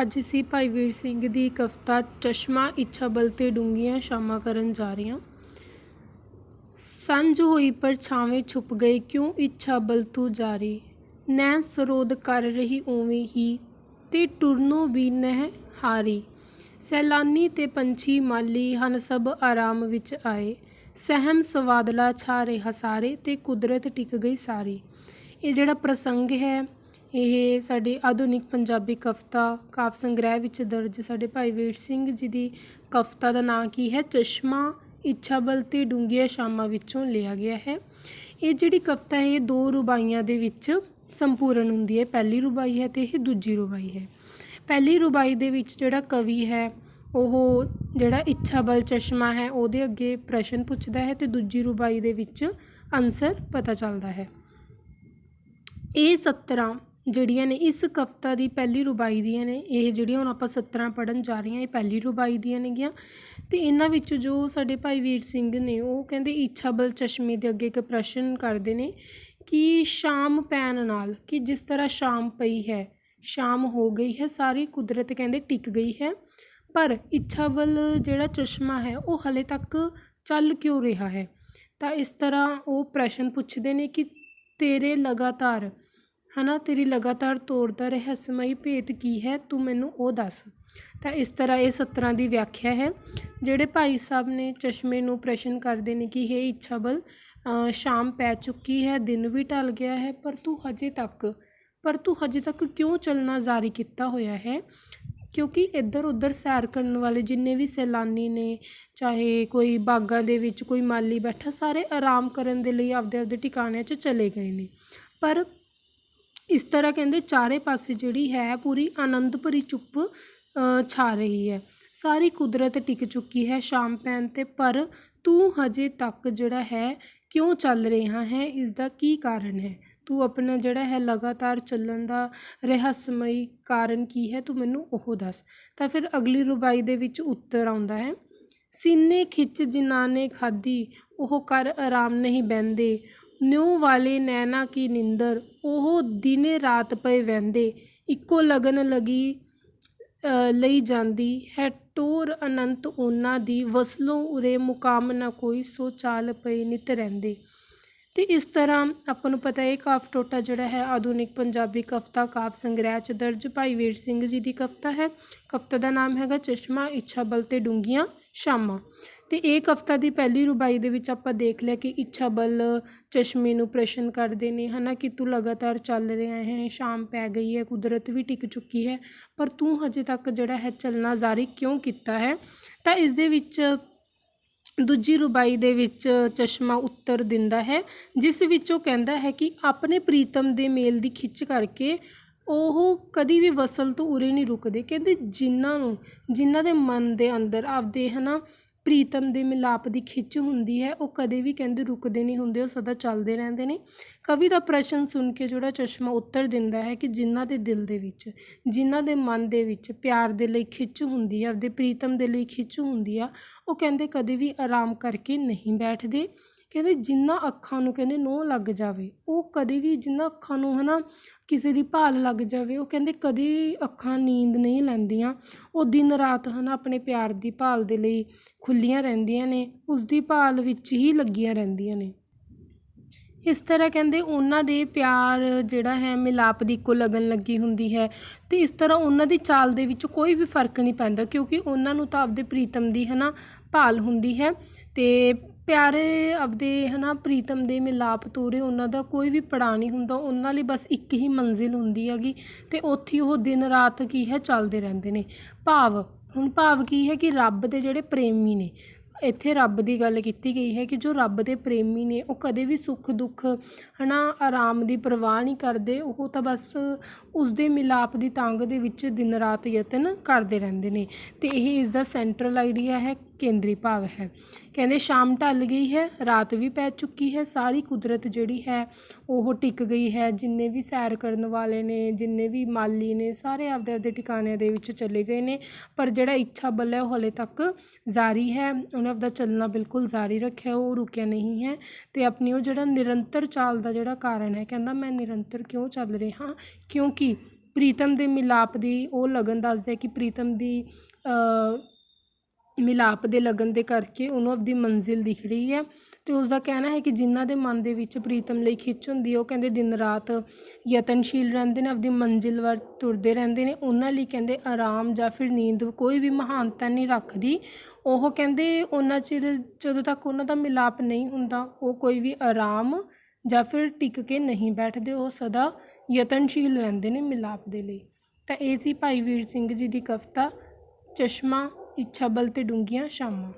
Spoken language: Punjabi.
ਅੱਜ ਅਸੀਂ ਭਾਈ ਵੀਰ ਸਿੰਘ ਦੀ ਕਵਿਤਾ ਚਸ਼ਮਾ, ਇੱਛਾ ਬਲ ਤੇ ਡੂੰਘੀਆਂ ਸ਼ਾਮਾਂ ਕਰਨ ਜਾ ਰਹੇ ਹਾਂ। ਸੰਝ ਹੋਈ ਪਰਛਾਵੇਂ ਛੁਪ ਗਏ ਕਿਉਂ ਇੱਛਾ ਬਲ ਤੂੰ ਜਾਰੀ? ਨੈਣ ਸਰੋਦ ਕਰ ਰਹੀ ਉਵੇਂ ਹੀ, ਤੇ ਟੁਰਨੋਂ ਵੀ ਨਹਿ ਹਾਰੀ। ਸੈਲਾਨੀ ਤੇ ਪੰਛੀ ਮਾਲੀ, ਹਨ ਸਭ ਆਰਾਮ ਵਿੱਚ ਆਏ। ਸਹਿਮ ਸਵਾਦਲਾ ਛਾ ਰਿਹਾ ਸਾਰੇ, ਤੇ ਕੁਦਰਤ ਟਿਕ ਗਈ ਸਾਰੀ। ਇਹ ਜਿਹੜਾ ਪ੍ਰਸੰਗ ਹੈ ਇਹ ਸਾਡੇ ਆਧੁਨਿਕ ਪੰਜਾਬੀ ਕਵਿਤਾ ਕਾਵਿ ਸੰਗ੍ਰਹਿ ਵਿੱਚ ਦਰਜ ਸਾਡੇ ਭਾਈ ਵੀਰ ਸਿੰਘ ਜੀ ਦੀ ਕਵਿਤਾ ਦਾ ਨਾਂ ਕੀ ਹੈ? ਚਸ਼ਮਾ ਇੱਛਾਬਲ ਅਤੇ ਡੂੰਘੀਆਂ ਸ਼ਾਮਾਂ ਵਿੱਚੋਂ ਲਿਆ ਗਿਆ ਹੈ। ਇਹ ਜਿਹੜੀ ਕਵਿਤਾ ਹੈ, ਇਹ ਦੋ ਰੁਬਾਈਆਂ ਦੇ ਵਿੱਚ ਸੰਪੂਰਨ ਹੁੰਦੀ ਹੈ। ਪਹਿਲੀ ਰੁਬਾਈ ਹੈ ਅਤੇ ਇਹ ਦੂਜੀ ਰੁਬਾਈ ਹੈ। ਪਹਿਲੀ ਰੁਬਾਈ ਦੇ ਵਿੱਚ ਜਿਹੜਾ ਕਵੀ ਹੈ, ਉਹ ਜਿਹੜਾ ਇੱਛਾ ਬਲ ਚਸ਼ਮਾ ਹੈ, ਉਹਦੇ ਅੱਗੇ ਪ੍ਰਸ਼ਨ ਪੁੱਛਦਾ ਹੈ ਤੇ ਦੂਜੀ ਰੁਬਾਈ ਦੇ ਵਿੱਚ ਆਨਸਰ ਪਤਾ ਚੱਲਦਾ ਹੈ। ਇਹ ਸਤਰਾਂ ਜਿਹੜੀਆਂ ਨੇ, ਇਸ ਕਵਿਤਾ ਦੀ ਪਹਿਲੀ ਰੁਬਾਈ ਦੀਆਂ ਨੇ, ਇਹ ਜਿਹੜੀਆਂ ਹੁਣ ਆਪਾਂ ਸਤਰਾਂ ਪੜ੍ਹਨ ਜਾ ਰਹੀਆਂ ਇਹ ਪਹਿਲੀ ਰੁਬਾਈ ਦੀਆਂ ਨੇਗੀਆਂ। ਅਤੇ ਇਹਨਾਂ ਵਿੱਚ ਜੋ ਸਾਡੇ ਭਾਈ ਵੀਰ ਸਿੰਘ ਨੇ, ਉਹ ਕਹਿੰਦੇ ਇੱਛਾਬਲ ਚਸ਼ਮੇ ਦੇ ਅੱਗੇ ਇੱਕ ਪ੍ਰਸ਼ਨ ਕਰਦੇ ਨੇ ਕਿ ਸ਼ਾਮ ਪੈਣ ਨਾਲ, ਕਿ ਜਿਸ ਤਰ੍ਹਾਂ ਸ਼ਾਮ ਪਈ ਹੈ, ਸ਼ਾਮ ਹੋ ਗਈ ਹੈ, ਸਾਰੀ ਕੁਦਰਤ ਕਹਿੰਦੇ ਟਿਕ ਗਈ ਹੈ, ਪਰ ਇੱਛਾ ਬਲ ਜਿਹੜਾ ਚਸ਼ਮਾ ਹੈ, ਉਹ ਹਲੇ ਤੱਕ ਚੱਲ ਕਿਉਂ ਰਿਹਾ ਹੈ? ਤਾਂ ਇਸ ਤਰ੍ਹਾਂ ਉਹ ਪ੍ਰਸ਼ਨ ਪੁੱਛਦੇ ਨੇ ਕਿ ਤੇਰੇ ਲਗਾਤਾਰ ਹੈ ਨਾ ਤੇਰੀ ਲਗਾਤਾਰ ਤੋੜ ਦਾ ਰਹੱਸਮਈ ਭੇਤ ਕੀ ਹੈ, ਤੂੰ ਮੈਨੂੰ ਉਹ ਦੱਸ। ਤਾਂ ਇਸ ਤਰ੍ਹਾਂ ਇਹ ਸਤਰਾਂ ਦੀ ਵਿਆਖਿਆ ਹੈ, ਜਿਹੜੇ ਭਾਈ ਸਾਹਿਬ ਨੇ ਚਸ਼ਮੇ ਨੂੰ ਪ੍ਰਸ਼ਨ ਕਰਦੇ ਨੇ ਕਿ ਇਹ ਇੱਛਾ ਬਲ ਸ਼ਾਮ ਪੈ ਚੁੱਕੀ ਹੈ, ਦਿਨ ਵੀ ਢਲ ਗਿਆ ਹੈ, ਪਰ ਤੂੰ ਹਜੇ ਤੱਕ, ਪਰ ਤੂੰ ਹਜੇ ਤੱਕ ਕਿਉਂ ਚੱਲਣਾ ਜਾਰੀ ਕੀਤਾ ਹੋਇਆ ਹੈ? ਕਿਉਂਕਿ ਇੱਧਰ ਉੱਧਰ ਸੈਰ ਕਰਨ ਵਾਲੇ ਜਿੰਨੇ ਵੀ ਸੈਲਾਨੀ ਨੇ, ਚਾਹੇ ਕੋਈ ਬਾਗਾਂ ਦੇ ਵਿੱਚ ਕੋਈ ਮਾਲੀ ਬੈਠਾ, ਸਾਰੇ ਆਰਾਮ ਕਰਨ ਦੇ ਲਈ ਆਪਦੇ ਆਪਦੇ ਟਿਕਾਣਿਆਂ 'ਚ ਚਲੇ ਗਏ ਨੇ। ਪਰ ਇਸ ਤਰ੍ਹਾਂ ਕਹਿੰਦੇ ਚਾਰੇ ਪਾਸੇ ਜਿਹੜੀ ਹੈ ਪੂਰੀ ਆਨੰਦ ਭਰੀ ਚੁੱਪ ਛਾ ਰਹੀ ਹੈ। ਸਾਰੀ ਕੁਦਰਤ ਟਿਕ ਚੁੱਕੀ ਹੈ ਸ਼ਾਮ ਪੈਣ ਤੇ, ਪਰ ਤੂੰ ਹਜੇ ਤੱਕ ਜਿਹੜਾ ਹੈ ਕਿਉਂ ਚੱਲ ਰਿਹਾ ਹੈ? ਇਸ ਦਾ ਕੀ ਕਾਰਨ ਹੈ? ਤੂੰ ਆਪਣਾ ਜਿਹੜਾ ਹੈ ਲਗਾਤਾਰ ਚੱਲਣ ਦਾ ਰਹੱਸਮਈ ਕਾਰਨ ਕੀ ਹੈ? ਤੂੰ ਮੈਨੂੰ ਉਹ ਦੱਸ। ਤਾਂ ਫਿਰ ਅਗਲੀ ਰੁਬਾਈ ਦੇ ਵਿੱਚ ਉੱਤਰ ਆਉਂਦਾ ਹੈ, ਸੀਨੇ ਖਿੱਚ ਜਿਨ੍ਹਾਂ ਨੇ ਖਾਧੀ, ਉਹ ਕਰ ਆਰਾਮ ਨਹੀਂ ਬਹਿੰਦੇ। ਨਿਉ ਵਾਲੇ ਨੈਣਾ ਕੀ ਨਿੰਦਰ, ਉਹ ਦਿਨੇ ਰਾਤ ਪਏ ਵਹਿੰਦੇ, ਇੱਕੋ ਲਗਨ ਲਗੀ ਲਈ ਜਾਂਦੀ। ਹੈ ਟੋਰ ਅਨੰਤ ਉਹਨਾਂ ਦੀ, ਵਸਲੋਂ ਉਰੇ ਮੁਕਾਮ ਨਾ ਕੋਈ, ਸੋ ਚਾਲ ਪਏ ਨਿਤ ਰਹਿੰਦੇ। ਅਤੇ ਇਸ ਤਰ੍ਹਾਂ ਆਪਾਂ ਨੂੰ ਪਤਾ ਹੈ ਕਾਫ ਟੋਟਾ ਜਿਹੜਾ ਹੈ ਆਧੁਨਿਕ ਪੰਜਾਬੀ ਕਵਿਤਾ, ਕਾਵ ਸੰਗ੍ਰਹਿ ਚ ਦਰਜ ਭਾਈ ਵੀਰ ਸਿੰਘ ਜੀ ਦੀ ਕਵਿਤਾ ਹੈ। ਕਵਿਤਾ ਦਾ ਨਾਮ ਹੈਗਾ ਚਸ਼ਮਾ, ਇੱਛਾ ਬਲ ਤੇ ਡੂੰਘੀਆਂ ਸ਼ਾਮਾਂ। ਤੇ ਇਹ ਕਵਿਤਾ ਦੀ ਪਹਿਲੀ ਰੁਬਾਈ ਦੇ ਵਿੱਚ ਆਪਾਂ ਦੇਖ ਲਿਆ ਕਿ ਇੱਛਾ ਬਲ ਚਸ਼ਮੇ ਨੂੰ ਪ੍ਰਸ਼ਨ ਕਰਦੇ ਨੇ, ਹਨਾ, ਕਿ ਤੂੰ ਲਗਾਤਾਰ ਚੱਲ ਰਿਹਾ ਹੈ, ਸ਼ਾਮ ਪੈ ਗਈ ਹੈ, ਕੁਦਰਤ ਵੀ ਟਿਕ ਚੁੱਕੀ ਹੈ, ਪਰ ਤੂੰ ਹਜੇ ਤੱਕ ਜਿਹੜਾ ਹੈ ਚੱਲਣਾ ਜਾਰੀ ਕਿਉਂ ਕੀਤਾ ਹੈ? ਤਾਂ ਇਸ ਦੇ ਵਿੱਚ ਦੂਜੀ ਰੁਬਾਈ ਦੇ ਵਿੱਚ ਚਸ਼ਮਾ ਉੱਤਰ ਦਿੰਦਾ ਹੈ, ਜਿਸ ਵਿੱਚ ਉਹ ਕਹਿੰਦਾ ਹੈ ਕਿ ਆਪਣੇ ਪ੍ਰੀਤਮ ਦੇ ਮੇਲ ਦੀ ਖਿੱਚ ਕਰਕੇ ਉਹ ਕਦੀ ਵੀ ਵਸਲ ਤੋਂ ਉਰੇ ਨਹੀਂ ਰੁਕਦੇ। ਕਹਿੰਦੇ ਜਿਨ੍ਹਾਂ ਨੂੰ, ਜਿਨ੍ਹਾਂ ਦੇ ਮਨ ਦੇ ਅੰਦਰ ਆਪਦੇ ਹੈ ਨਾ ਪ੍ਰੀਤਮ ਦੇ ਮਿਲਾਪ ਦੀ ਖਿੱਚ ਹੁੰਦੀ ਹੈ, ਉਹ ਕਦੇ ਵੀ ਕਹਿੰਦੇ ਰੁਕਦੇ ਨਹੀਂ ਹੁੰਦੇ, ਉਹ ਸਦਾ ਚੱਲਦੇ ਰਹਿੰਦੇ ਨੇ। ਕਵੀ ਦਾ ਪ੍ਰਸ਼ਨ ਸੁਣ ਕੇ ਜਿਹੜਾ ਚਸ਼ਮਾ ਉੱਤਰ ਦਿੰਦਾ ਹੈ ਕਿ ਜਿਨ੍ਹਾਂ ਦੇ ਦਿਲ ਦੇ ਵਿੱਚ, ਜਿਨ੍ਹਾਂ ਦੇ ਮਨ ਦੇ ਵਿੱਚ ਪਿਆਰ ਦੇ ਲਈ ਖਿੱਚ ਹੁੰਦੀ ਹੈ ਆਪਦੇ ਪ੍ਰੀਤਮ ਦੇ ਲਈ ਖਿੱਚ ਹੁੰਦੀ ਆ, ਉਹ ਕਹਿੰਦੇ ਕਦੇ ਵੀ ਆਰਾਮ ਕਰਕੇ ਨਹੀਂ ਬੈਠਦੇ। ਕਹਿੰਦੇ ਜਿੰਨਾ ਅੱਖਾਂ ਨੂੰ ਕਹਿੰਦੇ ਨੋਹ ਲੱਗ ਜਾਵੇ, ਉਹ ਕਦੇ ਵੀ ਜਿੰਨਾ ਅੱਖਾਂ ਨੂੰ ਹੈ ਨਾ ਕਿਸੇ ਦੀ ਭਾਲ ਲੱਗ ਜਾਵੇ, ਉਹ ਕਹਿੰਦੇ ਕਦੇ ਅੱਖਾਂ ਨੀਂਦ ਨਹੀਂ ਲੈਂਦੀਆਂ। ਉਹ ਦਿਨ ਰਾਤ ਹੈ ਨਾ ਆਪਣੇ ਪਿਆਰ ਦੀ ਭਾਲ ਦੇ ਲਈ ਖੁੱਲ੍ਹੀਆਂ ਰਹਿੰਦੀਆਂ ਨੇ ਉਸ ਦੀ ਭਾਲ ਵਿੱਚ ਹੀ ਲੱਗੀਆਂ ਰਹਿੰਦੀਆਂ ਨੇ। ਇਸ ਤਰ੍ਹਾਂ ਕਹਿੰਦੇ ਉਹਨਾਂ ਦੇ ਪਿਆਰ ਜਿਹੜਾ ਹੈ ਮਿਲਾਪ ਦੀ ਇੱਕੋ ਲਗਨ ਲੱਗੀ ਹੁੰਦੀ ਹੈ ਤੇ ਇਸ ਤਰ੍ਹਾਂ ਉਹਨਾਂ ਦੀ ਚਾਲ ਦੇ ਵਿੱਚ ਕੋਈ ਵੀ ਫ਼ਰਕ ਨਹੀਂ ਪੈਂਦਾ ਕਿਉਂਕਿ ਉਹਨਾਂ ਨੂੰ ਤਾਂ ਆਪਦੇ ਪ੍ਰੀਤਮ ਦੀ ਹੈ ਨਾ ਭਾਲ ਹੁੰਦੀ ਹੈ ਤੇ ਪਿਆਰੇ ਆਪਦੇ ਹੈ ਨਾ ਪ੍ਰੀਤਮ ਦੇ ਮਿਲਾਪ ਤੋਰੇ ਉਹਨਾਂ ਦਾ ਕੋਈ ਵੀ ਪੜਾਅ ਨਹੀਂ ਹੁੰਦਾ, ਉਹਨਾਂ ਲਈ ਬਸ ਇੱਕ ਹੀ ਮੰਜ਼ਿਲ ਹੁੰਦੀ ਹੈਗੀ ਅਤੇ ਉੱਥੇ ਉਹ ਦਿਨ ਰਾਤ ਕੀ ਹੈ, ਚੱਲਦੇ ਰਹਿੰਦੇ ਨੇ। ਭਾਵ, ਹੁਣ ਭਾਵ ਕੀ ਹੈ ਕਿ ਰੱਬ ਦੇ ਜਿਹੜੇ ਪ੍ਰੇਮੀ ਨੇ, ਇੱਥੇ ਰੱਬ ਦੀ ਗੱਲ ਕੀਤੀ ਗਈ ਹੈ ਕਿ ਜੋ ਰੱਬ ਦੇ ਪ੍ਰੇਮੀ ਨੇ, ਉਹ ਕਦੇ ਵੀ ਸੁੱਖ ਦੁੱਖ ਹੈ ਨਾ ਆਰਾਮ ਦੀ ਪਰਵਾਹ ਨਹੀਂ ਕਰਦੇ, ਉਹ ਤਾਂ ਬਸ ਉਸ ਦੇ ਮਿਲਾਪ ਦੀ ਤੰਗ ਦੇ ਵਿੱਚ ਦਿਨ ਰਾਤ ਯਤਨ ਕਰਦੇ ਰਹਿੰਦੇ ਨੇ। ਅਤੇ ਇਹ ਇਸ ਦਾ ਸੈਂਟਰਲ ਆਈਡੀਆ ਹੈ ਕੇਂਦਰੀ ਭਾਵ ਹੈ। ਕਹਿੰਦੇ ਸ਼ਾਮ ਢਲ ਗਈ ਹੈ, ਰਾਤ ਵੀ ਪੈ ਚੁੱਕੀ ਹੈ, ਸਾਰੀ ਕੁਦਰਤ ਜਿਹੜੀ ਹੈ ਉਹ ਟਿਕ ਗਈ ਹੈ। ਜਿੰਨੇ ਵੀ ਸੈਰ ਕਰਨ ਵਾਲੇ ਨੇ, ਜਿੰਨੇ ਵੀ ਮਾਲੀ ਨੇ, ਸਾਰੇ ਆਪਦੇ ਆਪਦੇ ਟਿਕਾਣਿਆਂ ਦੇ ਵਿੱਚ ਚਲੇ ਗਏ ਨੇ। ਪਰ ਜਿਹੜਾ ਇੱਛਾ ਬਲ ਹੈ ਉਹ ਹਲੇ ਤੱਕ ਜਾਰੀ ਹੈ। ਉਹਨੇ ਆਪਦਾ ਚੱਲਣਾ ਬਿਲਕੁਲ ਜਾਰੀ ਰੱਖਿਆ, ਉਹ ਰੁਕਿਆ ਨਹੀਂ ਹੈ। ਤੇ ਆਪਣੀ ਉਹ ਜਿਹੜਾ ਨਿਰੰਤਰ ਚਾਲ ਦਾ ਜਿਹੜਾ ਕਾਰਨ ਹੈ, ਕਹਿੰਦਾ ਮੈਂ ਨਿਰੰਤਰ ਕਿਉਂ ਚੱਲ ਰਿਹਾ? ਕਿਉਂਕਿ ਪ੍ਰੀਤਮ ਦੇ ਮਿਲਾਪ ਦੀ ਉਹ ਲਗਨ ਦੱਸਦੇ ਕਿ ਪ੍ਰੀਤਮ ਦੀ ਮਿਲਾਪ ਦੇ ਲਗਨ ਦੇ ਕਰਕੇ ਉਹਨੂੰ ਆਪਦੀ ਮੰਜ਼ਿਲ ਦਿਖ ਰਹੀ ਹੈ ਅਤੇ ਉਸਦਾ ਕਹਿਣਾ ਹੈ ਕਿ ਜਿਨ੍ਹਾਂ ਦੇ ਮਨ ਦੇ ਵਿੱਚ ਪ੍ਰੀਤਮ ਲਈ ਖਿੱਚ ਹੁੰਦੀ ਉਹ ਕਹਿੰਦੇ ਦਿਨ ਰਾਤ ਯਤਨਸ਼ੀਲ ਰਹਿੰਦੇ ਨੇ, ਆਪਦੀ ਮੰਜ਼ਿਲ ਵੱਲ ਤੁਰਦੇ ਰਹਿੰਦੇ ਨੇ। ਉਹਨਾਂ ਲਈ ਕਹਿੰਦੇ ਆਰਾਮ ਜਾਂ ਫਿਰ ਨੀਂਦ ਕੋਈ ਵੀ ਮਹਾਨਤਾ ਨਹੀਂ ਰੱਖਦੀ। ਉਹ ਕਹਿੰਦੇ ਉਹਨਾਂ ਚਿਰ ਜਦੋਂ ਤੱਕ ਉਹਨਾਂ ਦਾ ਮਿਲਾਪ ਨਹੀਂ ਹੁੰਦਾ, ਉਹ ਕੋਈ ਵੀ ਆਰਾਮ ਜਾਂ ਫਿਰ ਟਿਕ ਕੇ ਨਹੀਂ ਬੈਠਦੇ। ਉਹ ਸਦਾ ਯਤਨਸ਼ੀਲ ਰਹਿੰਦੇ ਨੇ ਮਿਲਾਪ ਦੇ ਲਈ। ਤਾਂ ਇਹ ਸੀ ਭਾਈ ਵੀਰ ਸਿੰਘ ਜੀ ਦੀ ਕਵਿਤਾ, ਚਸ਼ਮਾ ਇੱਛਾ ਬਲ ਅਤੇ ਡੂੰਘੀਆਂ ਸ਼ਾਮਾਂ।